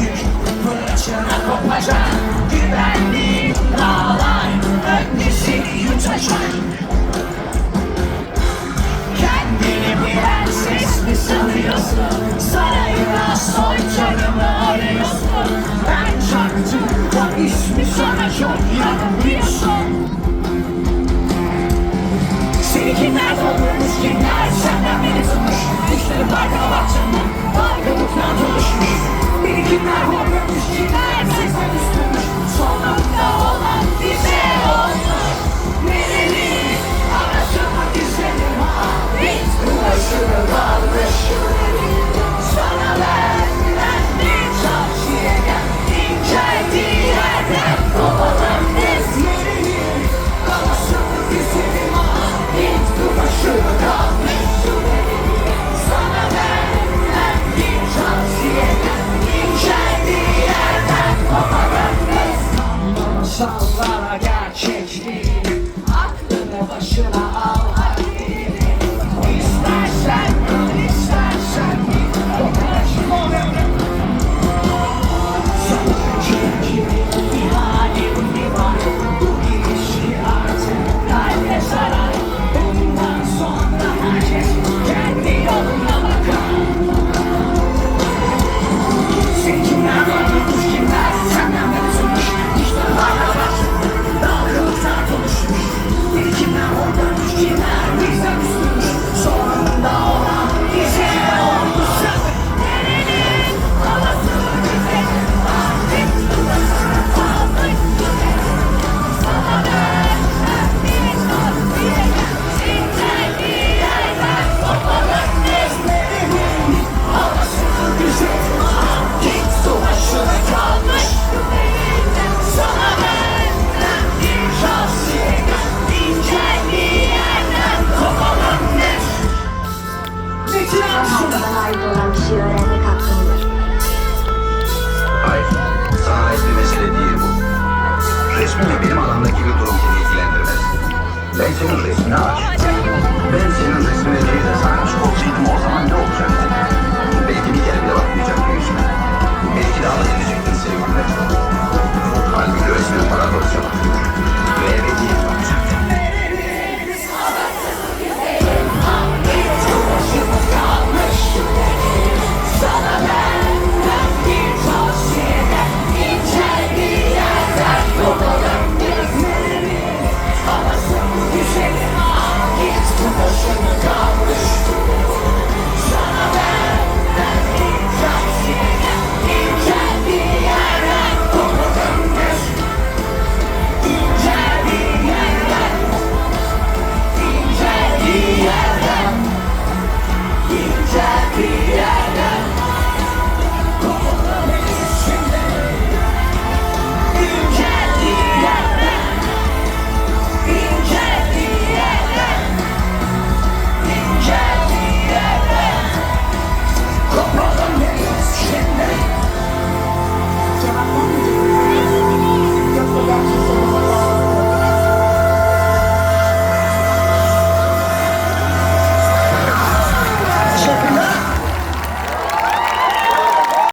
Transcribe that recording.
büyük Fırçını kopacak Güvenliğin dağlar Öndesini yutacak Kendini bilen ses mi sanıyorsun. Sarayına soytarı şey öğrenmek hakkındır. Hayır, sana ait bir mesele değil bu. Resmi ve benim alanımdaki bir durum seni ilgilendirmez. Ben senin resmini aşık. Ben senin resmine değil de sarmış olsaydım o zaman ne olacaktı?